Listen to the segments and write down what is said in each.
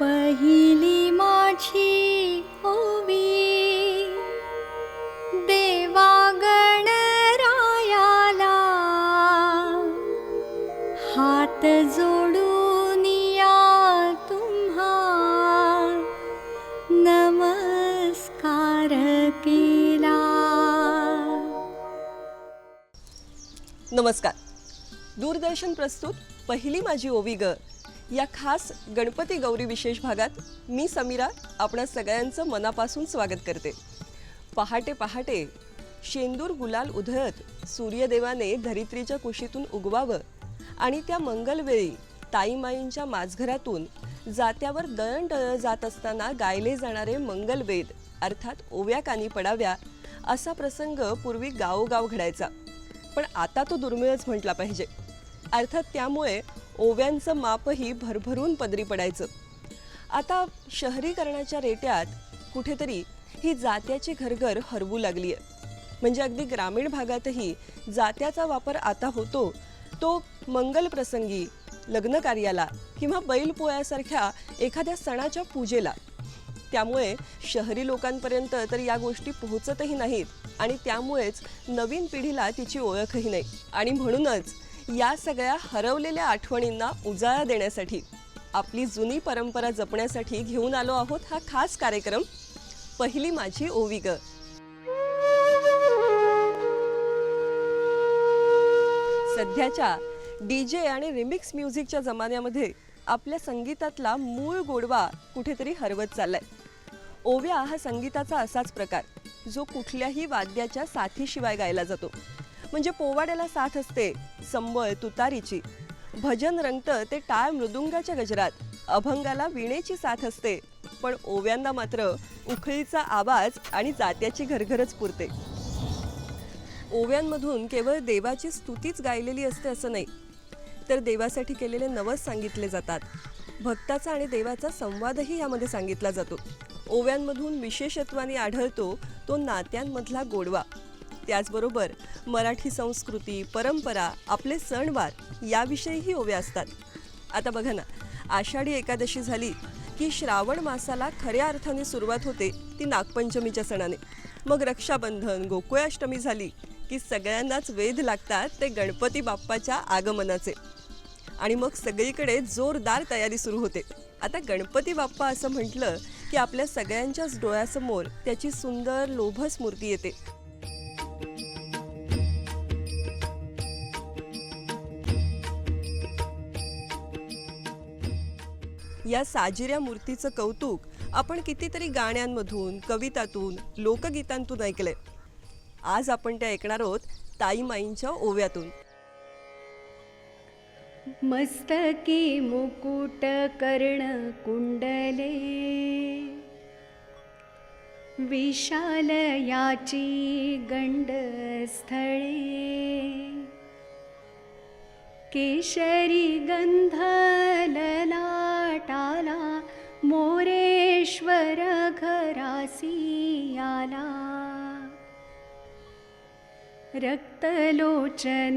पहिली माझी नमस्कार. दूरदर्शन प्रस्तुत पहिली माझी ओवी ग. या खास गणपती गौरी विशेष भागात मी समीरा आपणा सगळ्यांचं मनापासून स्वागत करते. पहाटे पहाटे शेंदूर गुलाल उधळत सूर्यदेवाने धरित्रीच्या कुशीतून उगवावं आणि त्या मंगलवेळी ताईमाईंच्या माझघरातून जात्यावर दळण दळण जात असताना गायले जाणारे मंगलवेद अर्थात ओव्या कानी पडाव्या असा प्रसंग पूर्वी गावोगाव घडायचा. पण आता तो दुर्मिळच म्हटला पाहिजे. अर्थात त्यामुळे ओव्यांचं मापही भरभरून पदरी पडायचं. आता शहरीकरणाच्या रेट्यात कुठेतरी ही जात्याची घरघर हरवू लागली आहे म्हणजे अगदी ग्रामीण भागातही जात्याचा वापर आता होतो तो मंगल प्रसंगी लग्न कार्याला किंवा बैलपोळ्यासारख्या एखाद्या सणाच्या पूजेला त्यामुळे शहरी लोकांपर्यंत तर या गोष्टी पोहोचतही नाहीत आणि त्यामुळेच नवीन पिढीला तिची ओळखही नाही. आणि म्हणूनच या सगळ्या हरवलेल्या आठवणींना उजाळा देण्यासाठी आपली जुनी परंपरा जपण्यासाठी घेऊन आलो आहोत हा खास कार्यक्रम. पहिली माझी ओवी ग. सध्याच्या डी जे आणि रिमिक्स म्युझिकच्या जमान्यामध्ये आपल्या संगीतातला मूळ गोडवा कुठेतरी हरवत चाललाय. ओव्या हा संगीताचा असाच प्रकार जो कुठल्याही वाद्याच्या साथीशिवाय गायला जातो. म्हणजे पोवाड्याला साथ असते संबळ तुतारीची. भजन रंगतं ते टाळ मृदुंगाच्या गजरात अभंगाला विणेची साथ असते. पण ओव्यांना मात्र उखळीचा आवाज आणि जात्याची घरघरच पुरते. ओव्यांमधून केवळ देवाची स्तुतीच गायलेली असते असं नाही तर देवासाठी केलेले नवस सांगितले जातात. भक्ताचा आणि देवाचा संवादही यामध्ये सांगितला जातो. ओव्यांमधून विशेषत्वाने आढळतो तो नात्यांमधला गोडवा. त्याचबरोबर मराठी संस्कृती परंपरा आपले सणवार याविषयीही ओव्या असतात. आता बघा ना आषाढी एकादशी झाली की श्रावण मासाला खऱ्या अर्थाने सुरुवात होते ती नागपंचमीच्या सणाने. मग रक्षाबंधन गोकुळाष्टमी झाली की सगळ्यांनाच वेध लागतात ते गणपती बाप्पाच्या आगमनाचे. आणि मग सगळीकडे जोरदार तयारी सुरू होते. आता गणपती बाप्पा असं म्हटलं की आपल्या सगळ्यांच्याच डोळ्यासमोर त्याची सुंदर लोभस मूर्ती येते. या साजिऱ्या मूर्तीचं कौतुक आपण कितीतरी गाण्यांमधून कवितातून लोकगीतांतून ऐकलंय. आज आपण त्या ऐकणार आहोत ताईमाईंच्या ओव्यातून. मस्तकी मुकुट कर्ण कुंडले. विशाल याची गंडस्थळे. केशरी गंध ललाटाला मोरेश्वर घरासी आला. रक्तलोचन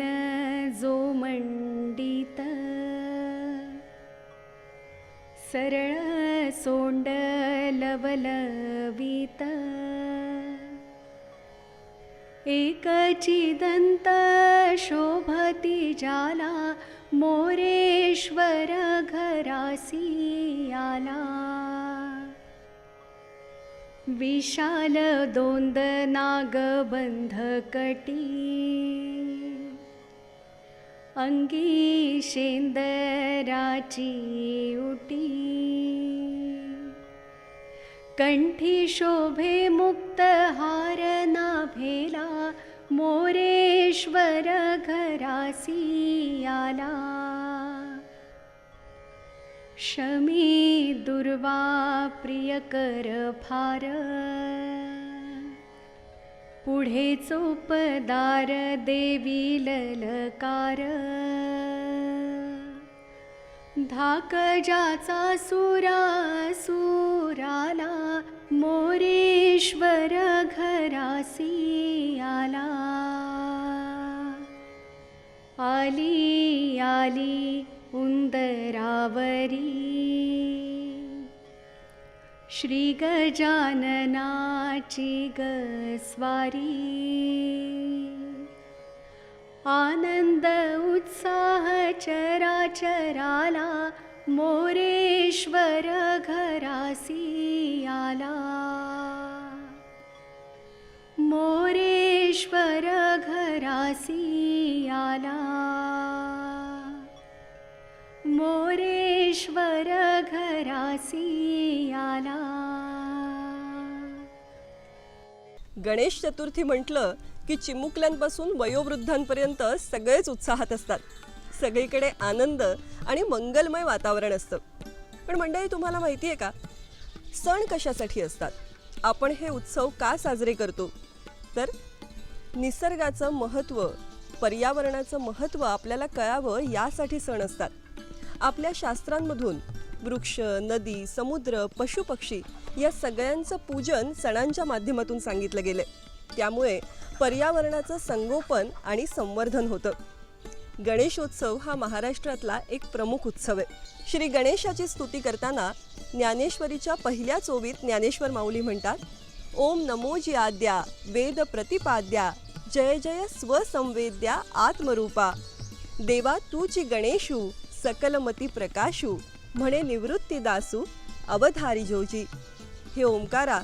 जो मंडित. सरळ सोंड लवलवित. एकची दंत शोभती जाला मोरेश्वर घरासी आला. विशाल दोंद नागबंध कटी अंगी शेंदराची उटी. कंठी शोभे मुक्त हार नाभेला मोरेश्वर घरासी आला. शमी दुर्वा प्रियकर फार. पुढे चोपदार देवी ललकार. धाक जाचा सुरा सुराला मोरेश्वर घरासी आला. आली आली उंदरावरी श्री गजाननाची गस्वारी। आनंद उत्साह घरासी आला। मोरेश्वर घरासी आला मोरेश्वर घरासी आला. गणेश चतुर्थी म्हटलं की चिमुकल्यांपासून वयोवृद्धांपर्यंत सगळेच उत्साहात असतात. सगळीकडे आनंद आणि मंगलमय वातावरण असतं. पण मंडळी तुम्हाला माहिती आहे का? सण कशासाठी असतात? आपण हे उत्सव का साजरे करतो? तर निसर्गाचं महत्त्व पर्यावरणाचं महत्त्व आपल्याला कळावं यासाठी सण असतात. आपल्या शास्त्रांमधून वृक्ष नदी समुद्र पशुपक्षी या सगळ्यांचं पूजन सणांच्या माध्यमातून सांगितलं गेलं त्यामुळे पर्यावरणाचं संगोपन आणि संवर्धन होतं. गणेशोत्सव हा महाराष्ट्रातला एक प्रमुख उत्सव आहे. श्री गणेशाची स्तुती करताना ज्ञानेश्वरीच्या पहिल्या चोवीत ज्ञानेश्वर माऊली म्हणतात ओम नमोजी आद्या वेद प्रतिपाद्या जय जय स्वसंवेद्या आत्मरूपा. देवा तूची गणेशू सकलमती प्रकाशू म्हणे निवृत्ती दासू अवधारी जोजी. हे ओंकारा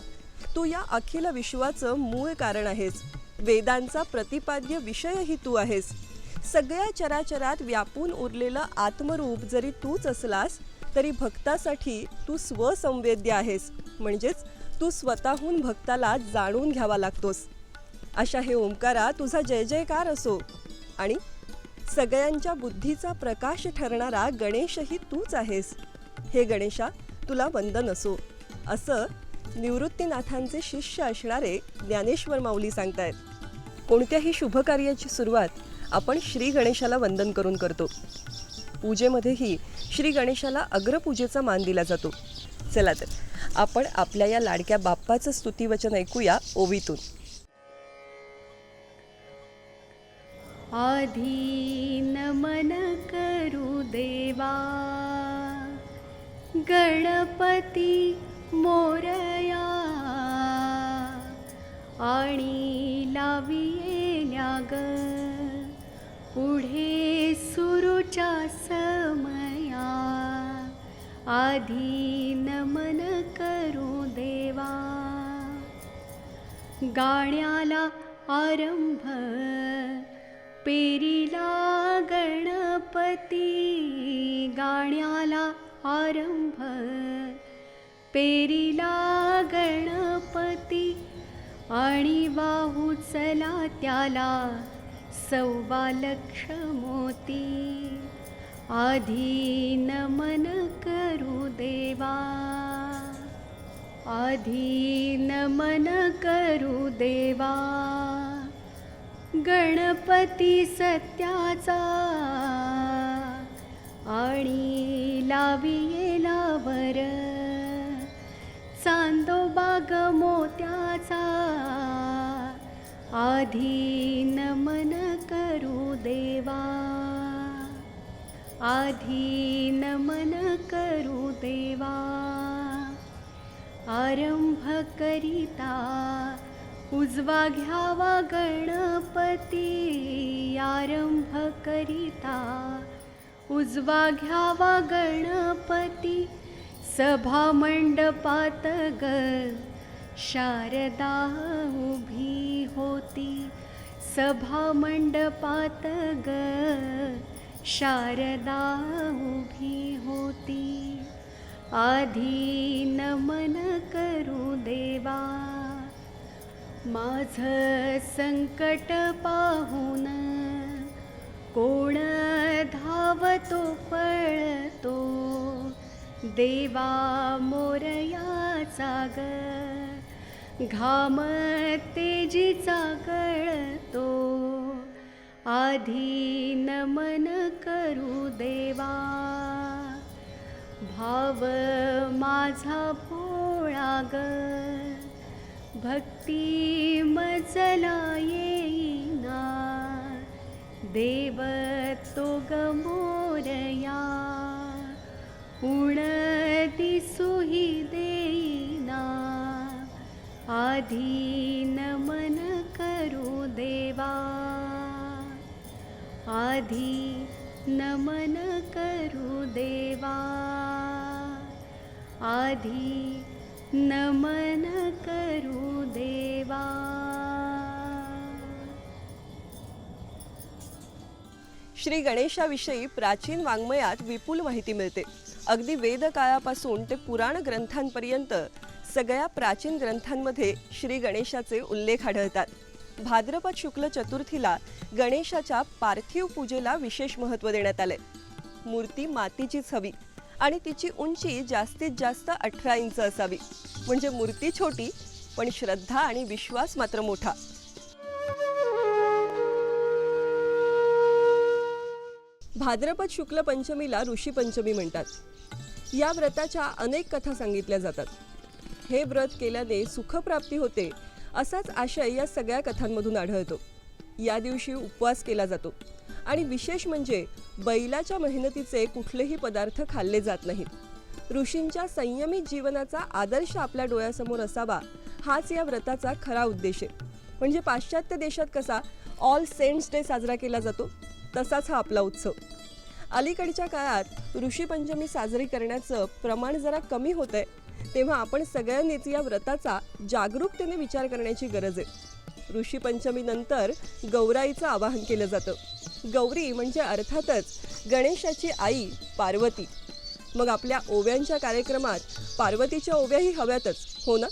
तू या अखिल विश्वाचं मूळ कारण आहेस. वेदांचा प्रतिपाद्य विषयही तू आहेस. सगळ्या चराचरात व्यापून उरलेलं आत्मरूप जरी तूच असलास तरी भक्तासाठी तू स्वसंवेद्य आहेस. म्हणजेच तू स्वतःहून भक्ताला जाणून घ्यावा लागतोस. अशा हे ओंकारा तुझा जय जयकार असो. आणि सगळ्यांच्या बुद्धीचा प्रकाश ठरणारा गणेशही तूच आहेस. हे गणेशा तुला वंदन असो. असं निवृत्तीनाथांचे शिष्य असणारे ज्ञानेश्वर माऊली सांगतायत. कोणत्याही शुभकार्याची सुरुवात आपण श्री गणेशाला वंदन करून करतो. पूजेमध्येही श्री गणेशाला अग्रपूजेचा मान दिला जातो. चला तर आपण आपल्या या लाडक्या बाप्पाचं स्तुतीवचन ऐकूया ओवीतून. आधीन नमन करू देवा. गणपती मोरया. आणि लावियेल्या ग पुढे सुरूच्या समया. आधीन नमन करू देवा. गाण्याला आरंभ पेरीला गणपती गाण्याला आरंभ. पेरीला गणपती आणि वाहू चला त्याला सव्वा लक्ष मोती. आधी नमन करू देवा. आधी नमन करू देवा. गणपती सत्याचा. आणि लावियेला वर चांदोबाग मोत्याचा. आधी नमन करू देवा. आधी नमन करू देवा. आरंभ करिता उजवा घ्यावा गणपती आरंभ करिता. उजवा घ्यावा गणपती सभा मंडपात ग. शारदा उभी होती सभा मंडपात ग. शारदा उभी होती. आधी नमन करू देवा. माझ संकट पाहून कोण धावतो पळतो? देवा मोरयाचा ग घाम तेजीचा कळतो आधी नमन करू देवा भाव माझा पोळा ग भक्ती मजला येईना देव तो गमोरया उण दिसुही देईना आधी नमन करू देवा आधी नमन करू देवा आधी नमन करू श्री गणेशाविषयी प्राचीन वाङ्मयात विपुल माहिती मिळते. अगदी वेदकाळापासून ते पुराण ग्रंथांपर्यंत सगळ्या प्राचीन ग्रंथांमध्ये श्री गणेशाचे उल्लेख आढळतात. भाद्रपद शुक्ल चतुर्थीला गणेशाच्या पार्थिव पूजेला विशेष महत्त्व देण्यात आले. मूर्ती मातीचीच हवी आणि तिची उंची जास्तीत जास्त अठरा इंच असावी. म्हणजे मूर्ती छोटी पण श्रद्धा आणि विश्वास मात्र मोठा. भाद्रपद शुक्ल पंचमीला ऋषी पंचमी म्हणतात. या व्रताच्या अनेक कथा सांगितल्या जातात. हे व्रत केल्याने सुखप्राप्ती होते असाच आशय या सगळ्या कथांमधून आढळतो. या दिवशी उपवास केला जातो आणि विशेष म्हणजे बैलाच्या मेहनतीचे कुठलेही पदार्थ खाल्ले जात नाहीत. ऋषींच्या संयमित जीवनाचा आदर्श आपल्या डोळ्यासमोर असावा हाच या व्रताचा खरा उद्देश आहे. म्हणजे पाश्चात्य देशात कसा ऑल सेंट्स डे साजरा केला जातो तसाच हा आपला उत्सव. अलीकडच्या काळात ऋषीपंचमी साजरी करण्याचं प्रमाण जरा कमी होत आहे तेव्हा आपण सगळ्यांनीच या व्रताचा जागरूकतेने विचार करण्याची गरज आहे. ऋषीपंचमीनंतर गौराईचं आवाहन केलं जातं. गौरी म्हणजे अर्थातच गणेशाची आई पार्वती. मग आपल्या ओव्यांच्या कार्यक्रमात पार्वतीच्या ओव्याही हव्यातच हो ना?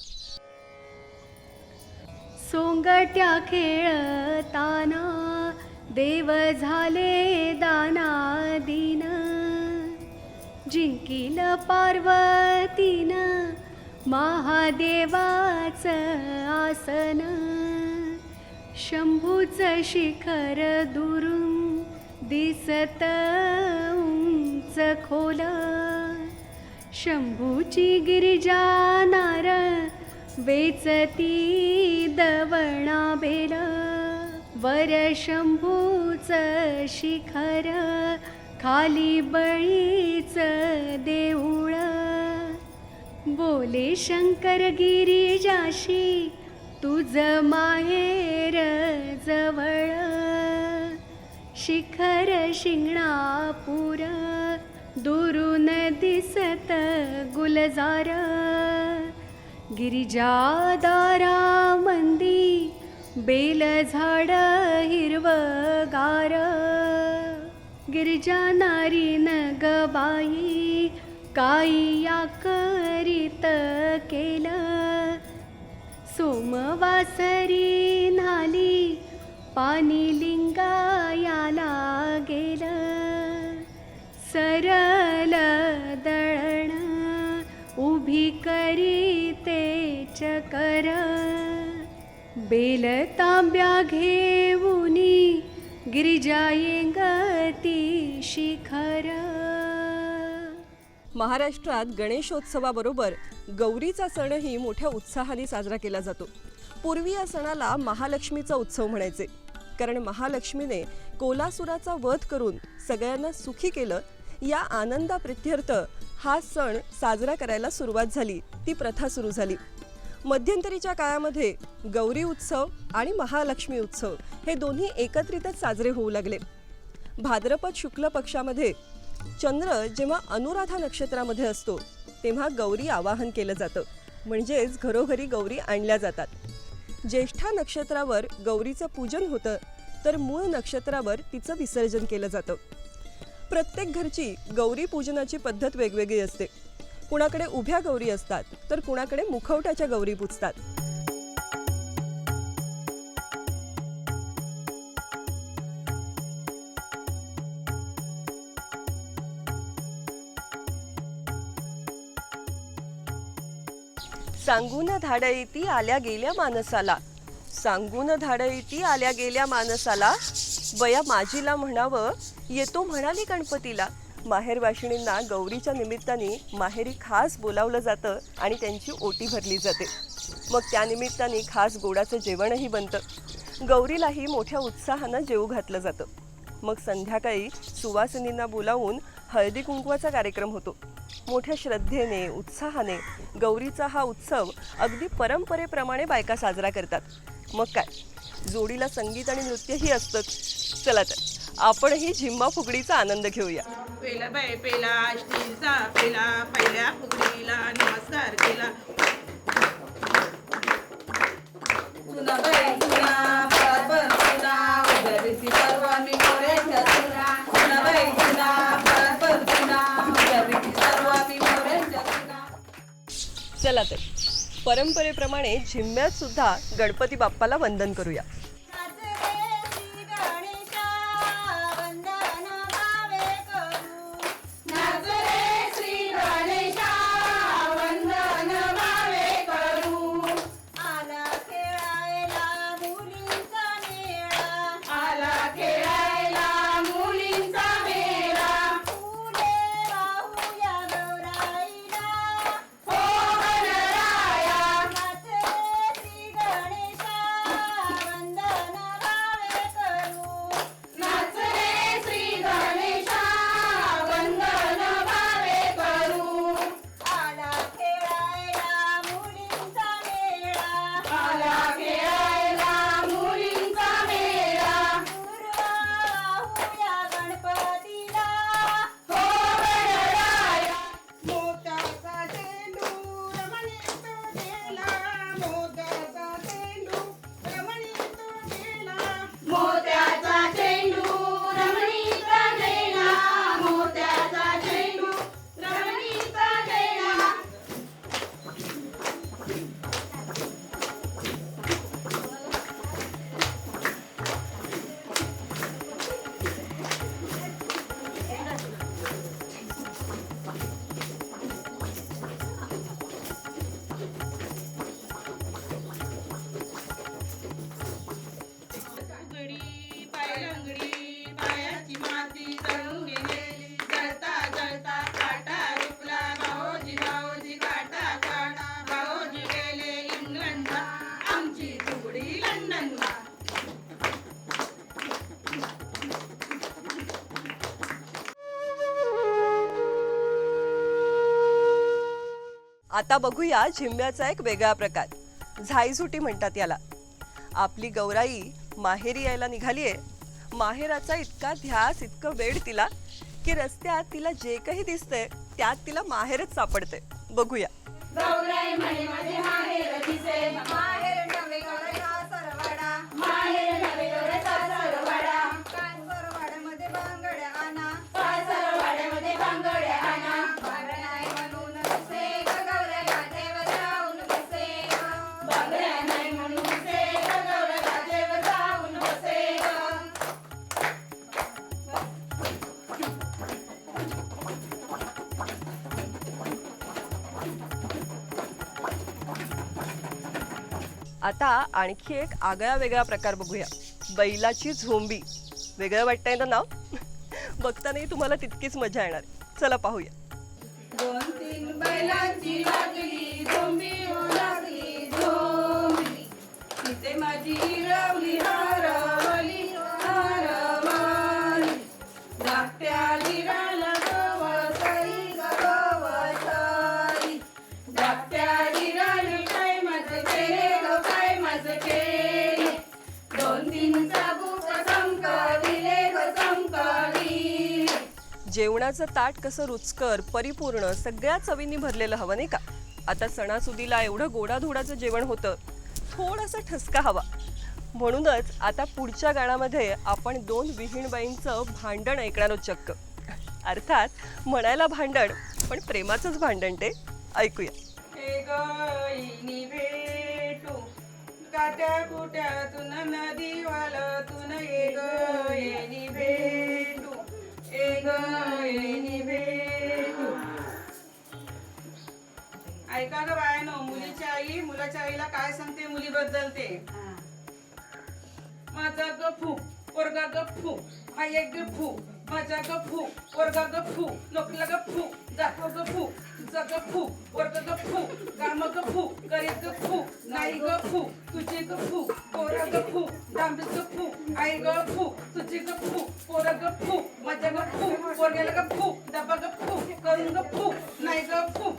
सोंगट्या खेळताना देव झाले दाना दिन. जिंकील पार्वतीन महादेवाच आसन. शंभूच शिखर दुरून दिसत उंच खोल. शंभूची गिरिजा नार वेचती दवणा बेल वर शंभूच शिखर खाली बळीच देऊळ. बोले शंकर गिरिजाशी तुझ माहेर जवळ. शिखर शिंगणापूर दुरून दिसत गुलजार. गिरिजादारा मंदी बेल झाड हिरवगार. गिरिजा नारी नगबाई काई या करीत केलं. सोमवासरी नाली पाणी लिंगायाला गेलं. सरल दळण उभी करी चकर बेलतांब्या तांब्या घेऊनी गिरिजा शिखर. महाराष्ट्रात गणेशोत्सवाबरोबर गौरीचा सणही मोठ्या उत्साहाने साजरा केला जातो. पूर्वी या सणाला महालक्ष्मीचा उत्सव म्हणायचे. कारण महालक्ष्मीने कोलासुराचा वध करून सगळ्यांना सुखी केलं या आनंदा प्रित्यर्थ हा सण साजरा करायला सुरुवात झाली ती प्रथा सुरू झाली. मध्यंतरीच्या काळामध्ये गौरी उत्सव आणि महालक्ष्मी उत्सव हे दोन्ही एकत्रितच साजरे होऊ लागले. भाद्रपद शुक्ल पक्षामध्ये चंद्र जेव्हा अनुराधा नक्षत्रामध्ये असतो तेव्हा गौरी आवाहन केलं जातं. म्हणजेच घरोघरी गौरी आणल्या जातात. ज्येष्ठा नक्षत्रावर गौरीचं पूजन होतं तर मूळ नक्षत्रावर तिचं विसर्जन केलं जातं. प्रत्येक घरची गौरी पूजनाची पद्धत वेगवेगळी असते. कुणाकडे उभ्या गौरी असतात तर कुणाकडे मुखवट्याच्या गौरी पुजतात. सांगून धाडयती आल्या गेल्या मानसाला. सांगून धाडयती आल्या गेल्या मानसाला. बया माझीला म्हणावं येतो म्हणाली गणपतीला. माहेरवाशिणींना गौरीच्या निमित्ताने माहेरी खास बोलावलं जातं आणि त्यांची ओटी भरली जाते. मग त्यानिमित्ताने खास गोडाचं जेवणही बनतं. गौरीलाही मोठ्या उत्साहानं जेऊ घातलं जातं. मग संध्याकाळी सुवासिनींना बोलावून हळदी कुंकवाचा कार्यक्रम होतो. मोठ्या श्रद्धेने उत्साहाने गौरीचा हा उत्सव अगदी परंपरेप्रमाणे बायका साजरा करतात. मग काय? जोडीला संगीत आणि नृत्यही असतं. चला तर. आपणही झिम्मा फुगडीचा आनंद घेऊया. पेला बाय पेला स्टीलचा पेला पहिल्या फुगडीला नमस्कार केला. सुना बाई सुना बरोबर सुना उद्या दिवशी सर्वांनी मोऱ्याच्या सुना सुना बाई सुना बरोबर सुना उद्या दिवशी सर्वांनी मोऱ्याच्या सुना चला तर परंपरेप्रमाणे झिम्म्यात सुद्धा गणपती बाप्पाला वंदन करूया. आता बघूया झिम्म्याचा एक वेगळा प्रकार. झाईझुटी म्हणतात याला. आपली गौराई माहेरी यायला निघालीये. माहेराचा इतका ध्यास इतकं वेळ तिला की रस्त्यात तिला जे काही दिसतंय त्यात तिला माहेरच सापडते बघूया. आता आणखी एक आगळा वेगळा प्रकार बघूया. बैलाची झोंबी. वेगळं वाटतंय ना नाव? बघतानाही तुम्हाला तितकीच मजा येणार चला पाहूया. दोन तीन बैलांची जेवणाचं ताट कसं रुचकर परिपूर्ण सगळ्या चवींनी भरलेलं हवं नाही का? आता सणासुदीला एवढं गोडाधोडाचं जेवण होतं. थोडासा ठसका हवा. म्हणूनच आता पुढच्या गाण्यामध्ये आपण दोन विहीणबाईंचं भांडण ऐकणार आहोत चक्क. अर्थात म्हणायला भांडण पण प्रेमाचंच भांडण ते. ऐकूया. कुट्यातून नदी वालातून ऐका ग बायानो मुलीची आई मुलाच्या आईला काय सांगते मुलीबद्दल ते? माझा ग फू पोरगा ग गफू आई फू माझा ग फू पोरगा गफू नोकला फू जातो गफू जगफू वर्ग गफू काम गफू ग फू नाही गफू तुझे ग फू गफू ग फू आई ग फू तुझी ग फू पोर ग फू मजा ग फू पोरग्याला ग फू डबा ग फू करून ग फू नाही ग फू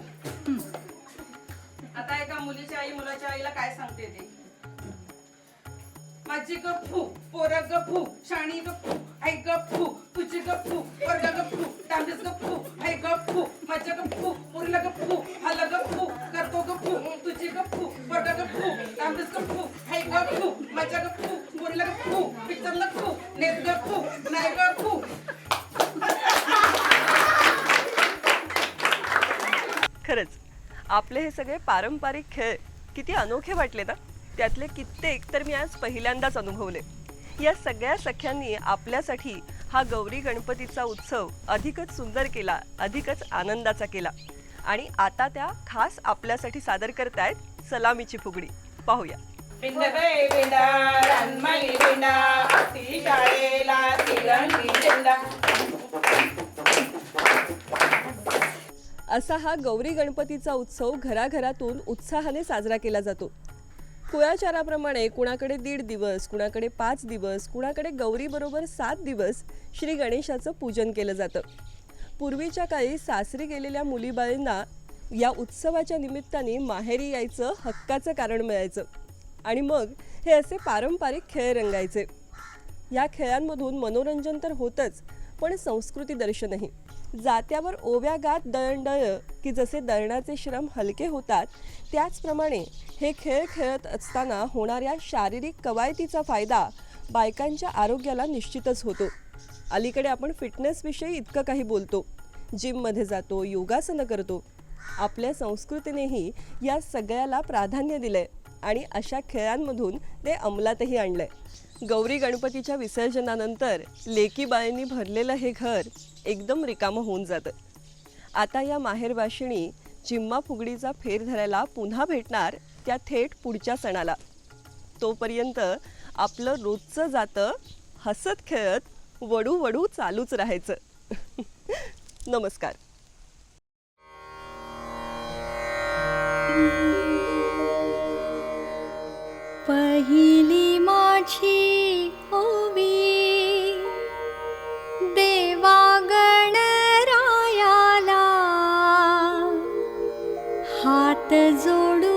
आता एका मुलीच्या आई मुलाच्या आईला काय सांगते ते माझी गप्पू फू पोर गप्पू शाणी गप्पू फू आई गप्पू तुझी गप्पू फू गप्पू तांबीस गप्पू आई गप्पू फू गप्पू मुरला गप्पू फू हाला करतो गप्पू तुझी गप्पू फू गप्पू फू तांबीस गप्पू आई गप्पू माझ्या गप्पू मुरला ग फू पिक्चरला नेत गप्पू फू नाही खरंच आपले हे सगळे पारंपरिक खेळ किती अनोखे वाटले ना त्यातले कित्येक तर मी आज पहिल्यांदाच अनुभवले. या सगळ्या सख्यांनी आपल्यासाठी हा गौरी गणपतीचा उत्सव अधिकच सुंदर केला अधिकच आनंदाचा केला. आणि आता त्या खास आपल्यासाठी सादर करतायत सलामीची फुगडी. पाहूया. असा हा गौरी गणपतीचा उत्सव घराघरातून उत्साहाने साजरा केला जातो. कुळाचाराप्रमाणे कुणाकडे दीड दिवस कुणाकडे पाच दिवस कुणाकडे गौरीबरोबर सात दिवस श्री गणेशाचं पूजन केलं जातं. पूर्वीच्या काळी सासरी गेलेल्या मुलीबाळींना या उत्सवाच्या निमित्ताने माहेरी यायचं हक्काचं कारण मिळायचं. आणि मग हे असे पारंपरिक खेळ रंगायचे. या खेळांमधून मनोरंजन तर होतंच पण संस्कृती दर्शनही. जात्यावर ओव्या गात दळणदळ की जसे दळणाचे श्रम हलके होतात त्याचप्रमाणे हे खेळ खेळत असताना होणाऱ्या शारीरिक कवायतीचा फायदा बायकांच्या आरोग्याला निश्चितच होतो. अलीकडे आपण फिटनेसविषयी इतकं काही बोलतो. जिममध्ये जातो योगासनं करतो. आपल्या संस्कृतीनेही या सगळ्याला प्राधान्य दिलंय आणि अशा खेळांमधून ते अंमलातही आणलंय. गौरी गणपतीच्या विसर्जनानंतर लेकीबाळींनी भरलेलं हे घर एकदम रिकामं होऊन जातं. आता या माहेरवाशिणी जिम्मा फुगडीचा फेर धरायला पुन्हा भेटणार त्या थेट पुढच्या सणाला. तोपर्यंत आपलं रोजचं जातं हसत खेळत वडू वडू चालूच राहायचं. नमस्कार. पहिली माझी होवी देवागणरायाला हात जोडू